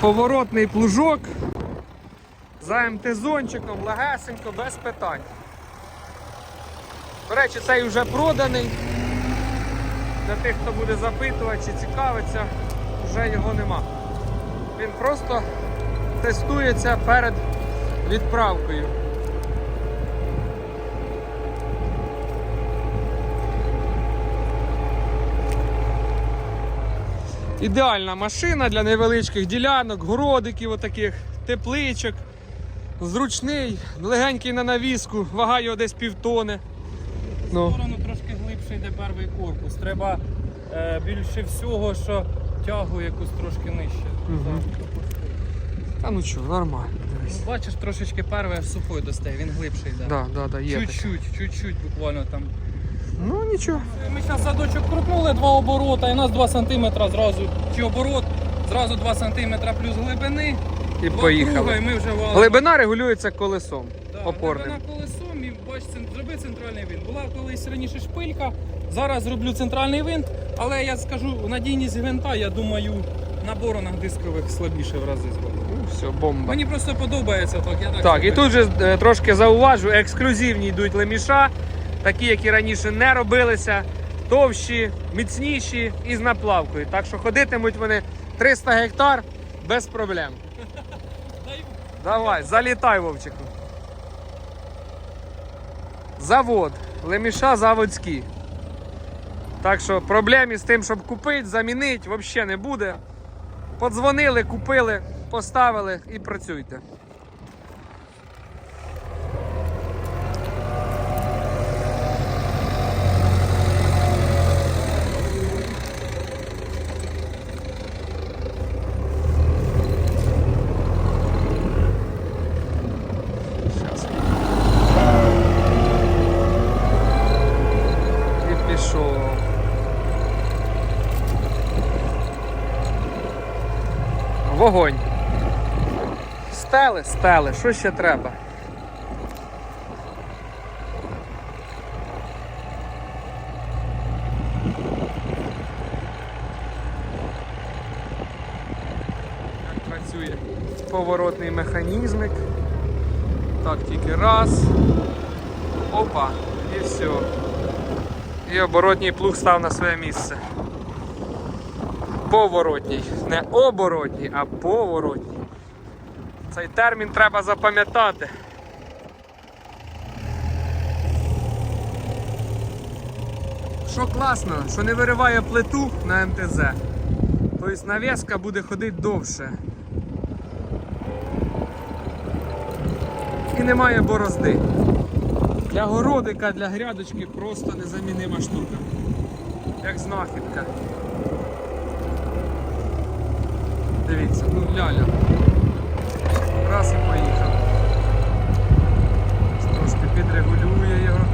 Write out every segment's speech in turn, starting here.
Поворотний плужок. За МТ-зончиком, легесенько, без питань. До речі, цей вже проданий. Для тих, хто буде запитувати чи цікавиться, вже його нема. Він просто тестується перед відправкою. Ідеальна машина для невеличких ділянок, городиків, отаких, тепличок. Зручний, легенький на навіску, вага його десь півтони. Ну. сторону трошки глибше йде перший корпус. Треба е, більше всього, що тягу якусь трошки нижче. Так. Та ну що, нормально. Дивись. Бачиш, трошечки перше сухой достає, він глибший йде. Да, да, да, є. Чуть-чуть, чуть-чуть буквально там. Ну нічого. Ми зараз задочок крутнули два оборота, і у нас 2 см зразу, чи оборот, зразу 2 см плюс глибини. І Два поїхали. круга, і ми вже валимо. Глибина регулюється колесом Да, опорним. глибина колесом і бач, цен- зроби центральний винт. Була колись раніше шпилька, зараз зроблю центральний винт, але я скажу, надійність гвинта, я думаю, на боронах дискових слабіше в рази зробить. Ну, все, бомба. Мені просто подобається так. Я так, Так, і тут же е, трошки зауважу, ексклюзивні йдуть леміша, такі, які раніше не робилися, товщі, міцніші і з наплавкою. Так що ходитимуть вони 300 гектар без проблем. Давай, залітай, Вовчику. Завод. Леміша заводські. Так що проблем із тим, щоб купити, замінити, взагалі не буде. Подзвонили, купили, поставили і працюйте. Стели, стели, що ще треба? Як працює поворотний механізмик. Так, тільки раз. Опа, і все. І оборотній плуг став на своє місце. Поворотній. Не оборотній, а поворотній. Цей термін треба запам'ятати. Що класно, що не вириває плиту на МТЗ. Тобто навіска буде ходити довше. І немає борозди. Для городика, для грядочки просто незамінима штука. Як знахідка. Дивіться, ну ляля. Раз і поїхав. Трошки підрегулює його.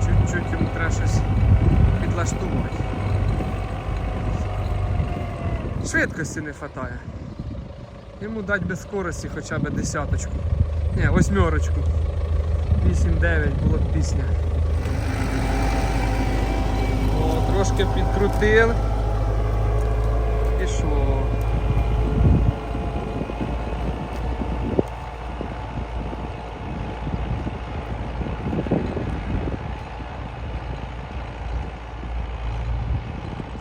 Чуть-чуть йому треба щось підлаштувати. Швидкості не вистачає. Йому дати без скорості хоча б десяточку. Ні, восьмерочку. 8-9 було б пісня. О, трошки підкрутив. Пішло.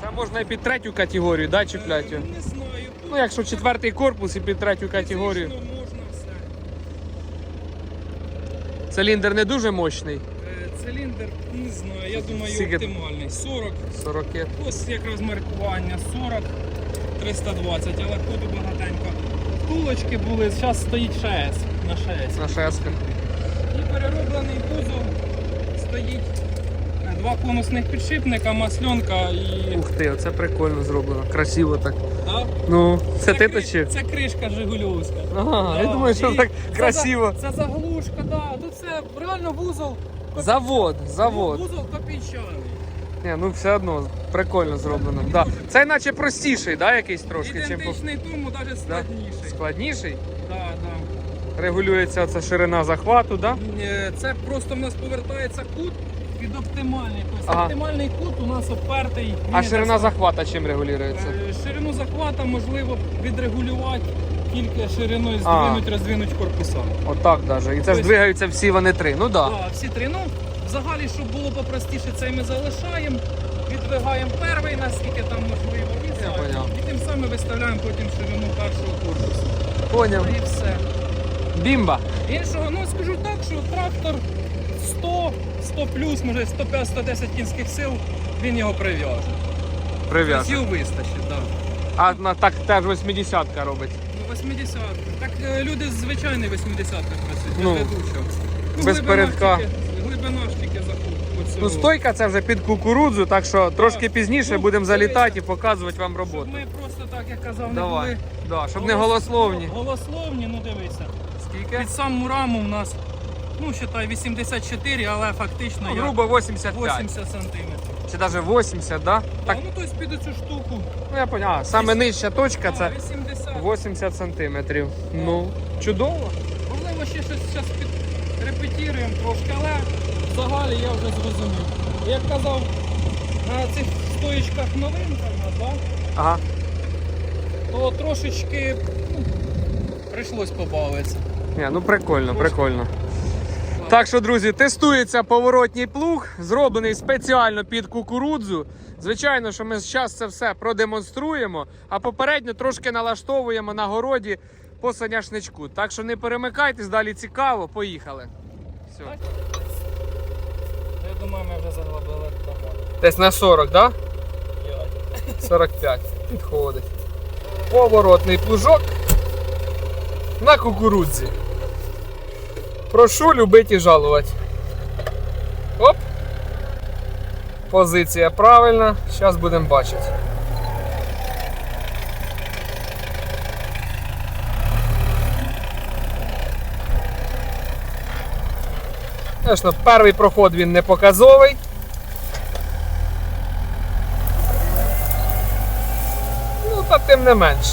Це можна і під третю категорію, да, чіпляти? Е, Не знаю. Ну, якщо четвертий корпус і під третю категорію. Фізично можна все. Циліндр не дуже мощний. Е, Циліндр, не знаю, я думаю, Скільки? оптимальний. 40. 40. Ось якраз маркування 40, 320, але ходу багатенько. Втулочки були, зараз стоїть ШС на ШС. На шесках. І перероблений кузов стоїть два конусних підшипника, масленка і. Ух ти, оце прикольно зроблено. Красиво так. Да? Ну, це ти кри- точив? Це кришка Жигульовська. Ага, я думаю, що і так красиво. за- Це заглушка, да. Тут це реально вузол. копій- Завод, завод. Вузол копійчаний. Ні, ну все одно прикольно зроблено. Да. Це наче простіший, да, якийсь трошки, чим тому, навіть складніший. складніший. Да, да. Регулюється оця ширина захвату, да? Е, Це просто в нас повертається кут під оптимальний. Тобто Ага. оптимальний кут у нас обпертий. А ширина захвата чим регулюється? Е, Ширину захвата можливо відрегулювати тільки шириною А. здвинуть, роздвинуть корпуса. Отак даже. І це ж Тобто- двигаються всі вони три. Ну так. Да. Да, всі три. Ну, взагалі, щоб було попростіше, цей ми залишаємо. Віддвигаємо перший, наскільки там можливо, і, поняв. і тим самим виставляємо потім ширину першого корпусу. Поняв. Ну і все. Бімба. Іншого, ну скажу так, що трактор 100, 100 плюс, може 105-110 кінських сил, він його прив'яже. Прив'яз. Тобто вистачить, так. А на так теж 80-ка робить. Ну, 80 Так е, люди з звичайної 80 працюють, Ну, без ведучого. без глибина ж передка. тільки- Глибина ж тільки заход. оцього. Ну, стойка це вже під кукурудзу, так що трошки пізніше Ну, будемо залітати і показувати вам Щоб роботу. ми просто так, як казав, не Давай. були. Да, щоб не голословні. Голословні, ну дивися. Скільки? Під саму раму у нас, ну, считай, 84, але фактично Ну, я грубо 85. 80 сантиметрів. Чи навіть 80, да? Так. Так, Ну, тобто під цю штуку. ну я поняв. А, саме нижча точка а, це 80. 80 сантиметрів. Ну, чудово. Можливо, ще щось зараз репетіруємо трошки, але взагалі я вже зрозумів. Як казав, на цих стоїчках новинка в нас, да? Ага. то трошечки ну, прийшлось побавитися. Ні, ну прикольно, прикольно. Так що, друзі, тестується поворотній плуг, зроблений спеціально під кукурудзу. Звичайно, що ми зараз це все продемонструємо, а попередньо трошки налаштовуємо на городі по соняшничку. Так що не перемикайтесь, далі цікаво, поїхали. Все. Я думаю, ми вже заглобили. Десь на 40, так? Да? 45. Підходить. Поворотний плужок на кукурудзі. Прошу любити і жалувати. Оп. Позиція правильна. Зараз будемо бачити. Звісно, перший проход він не показовий. Ну, та тим не менш.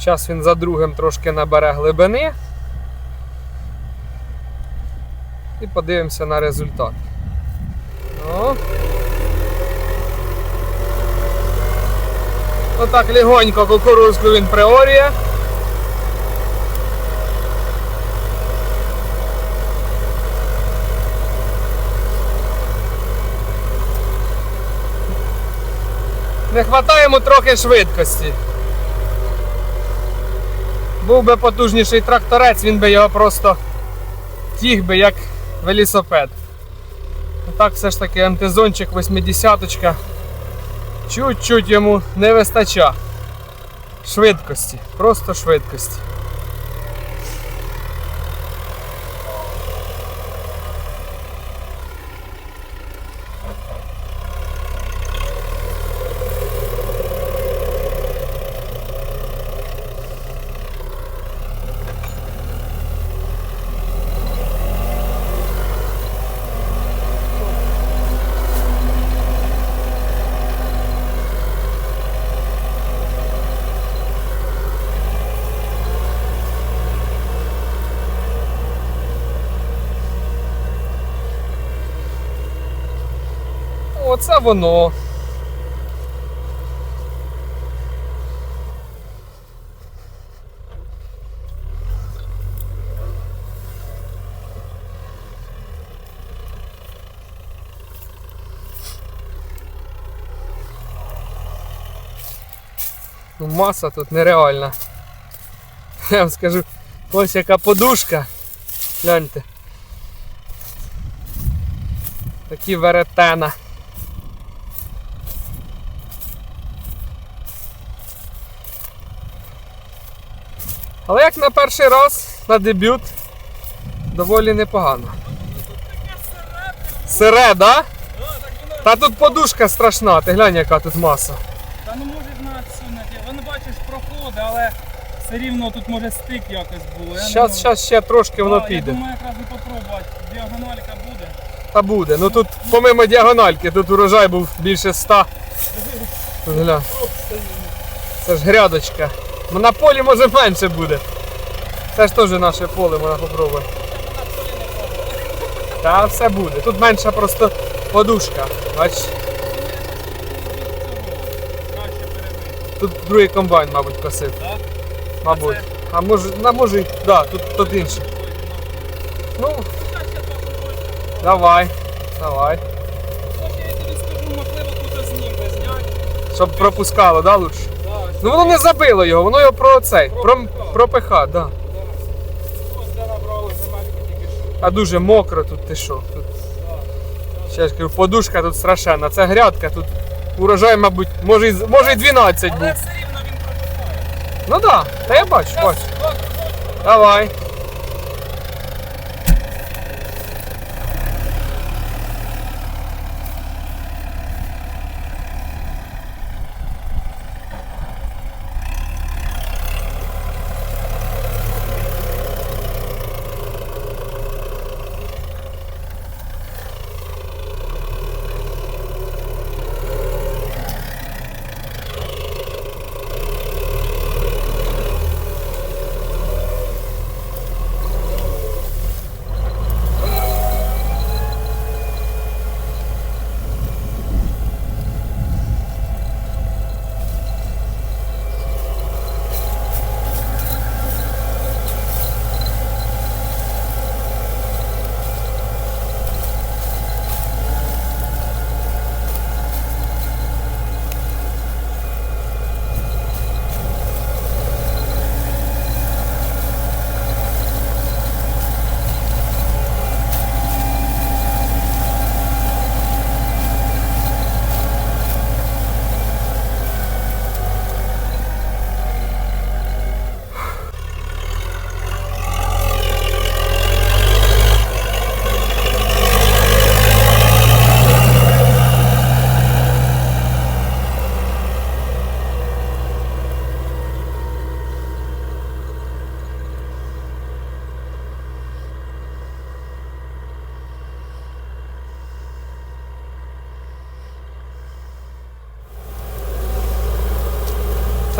Зараз він за другим трошки набере глибини. І подивимося на результат. О. Отак легонько кукурузку він приорює. Не вистачає йому трохи швидкості. Був би потужніший тракторець, він би його просто тіг би як велосипед. Так все ж таки МТ-зончик 80-ка. Чуть-чуть йому не вистача швидкості, просто швидкості. Оце воно. Ну, маса тут нереальна. Я вам скажу, ось яка подушка. Гляньте. Такі веретена. Але як на перший раз, на дебют, доволі непогано. Сире, да? Та тут подушка страшна, ти глянь, яка тут маса. Та ну може ж надсунути. Воно бачиш проходи, але все рівно тут може стик якось було. Знаю. щас ще трошки воно піде. Я думаю, якраз і попробувати. Діагональка буде. Та буде. Ну тут помимо діагональки, тут урожай був більше 100. Тут гля. Це ж грядочка. Ну на полі може менше буде. Це ж теж наше поле, можна попробувати. Та все буде. Тут менша просто подушка. Бач, тут другий комбайн, мабуть, косив. Мабуть. А може, на може, да, тут, тут інший. Ну, давай, давай. Щоб пропускало, да, лучше? Ну воно не забило його, воно його про цей, про, про ПХ, да. А дуже мокро тут ти що? Тут, ще ж кажу, подушка тут страшенна. Це грядка, тут урожай, мабуть, може, і може і 12 буде. Але все рівно він пропускає. Ну так, да, та я бачу, бачу. Давай.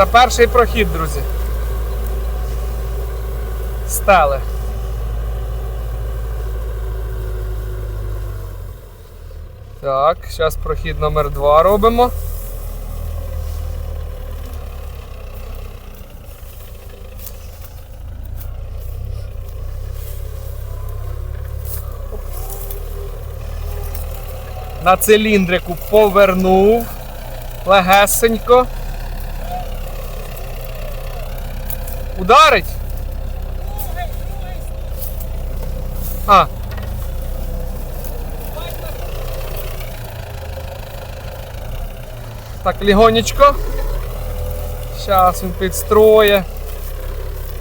Це перший прохід, друзі. Стели. Так, зараз прохід номер 2 робимо. На циліндрику повернув легесенько. Ударить? А. Так, легонечко. Зараз він підстроє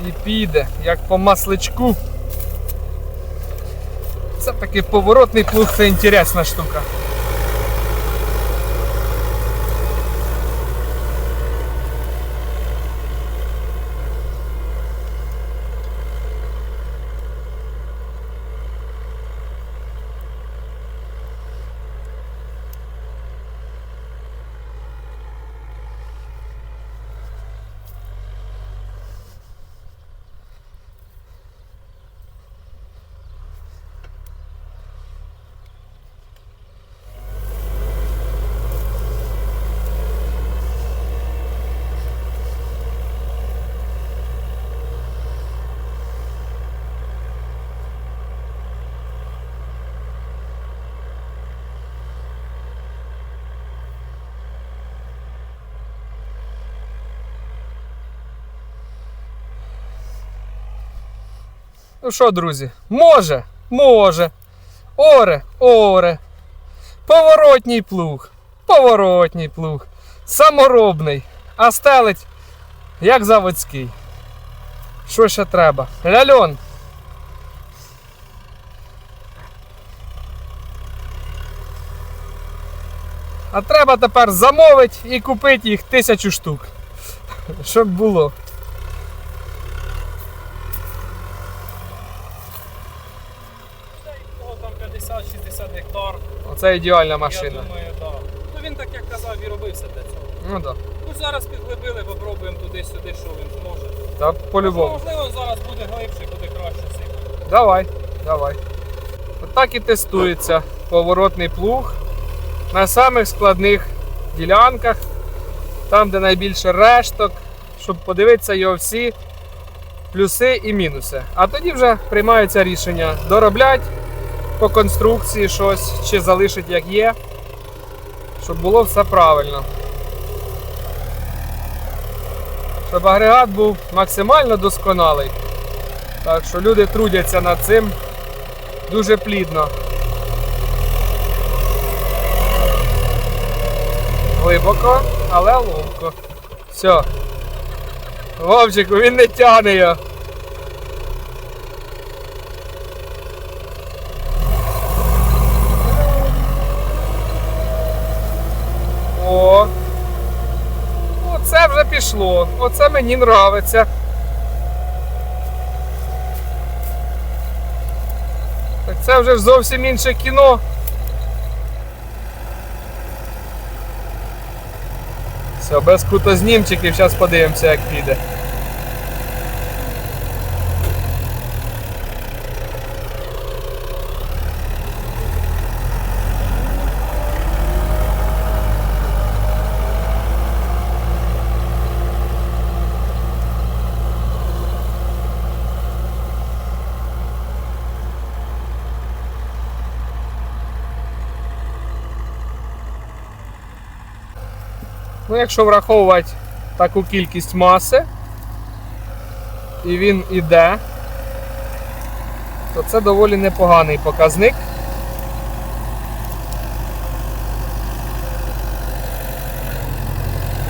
і піде, як по масличку. Це такий поворотний плуг, це інтересна штука. Ну що, друзі, може, може. Оре, оре. Поворотній плуг. Поворотній плуг. Саморобний. А стелить, як заводський. Що ще треба? Ляльон. А треба тепер замовити і купити їх тисячу штук. Щоб було. Це ідеальна Я машина. думаю, так. Ну він так як казав і робився для цього. Ну так. Ну зараз підглибили, попробуємо туди-сюди, що він зможе. Та по-любому. Можливо, зараз буде глибше, буде краще сипати. Давай, давай. Отак і тестується поворотний плуг на самих складних ділянках, там, де найбільше решток, щоб подивитися його всі плюси і мінуси. А тоді вже приймається рішення доробляти по конструкції щось чи залишити як є, щоб було все правильно. Щоб агрегат був максимально досконалий. Так що люди трудяться над цим дуже плідно. Глибоко, але ловко. Все. Вовчику, він не тягне його. О. Оце вже пішло. Оце мені нравиться. Так це вже зовсім інше кіно. Все, без крутознімчиків, зараз подивимося, як піде. Ну, якщо враховувати таку кількість маси, і він іде, то це доволі непоганий показник.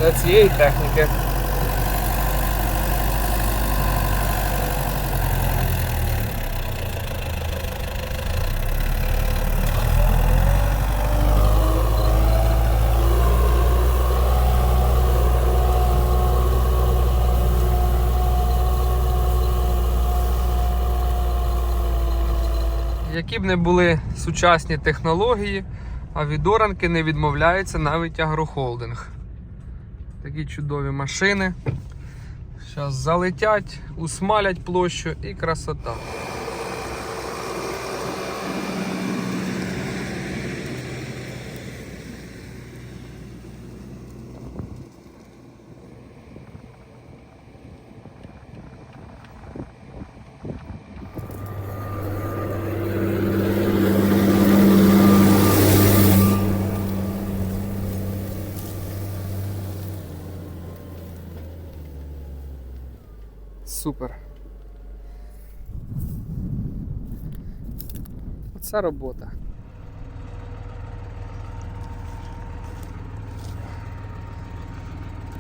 Для цієї техніки. Які б не були сучасні технології, а від оранки не відмовляється навіть агрохолдинг. Такі чудові машини. Зараз залетять, усмалять площу і красота. Оце робота.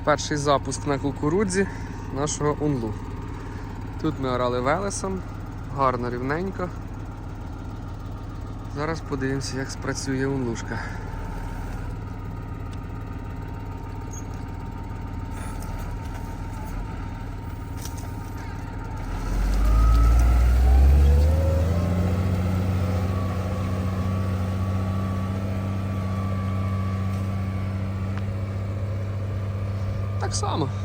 Перший запуск на кукурудзі нашого унлу. Тут ми орали велесом, гарно рівненько. Зараз подивимося, як спрацює унлушка. Так само.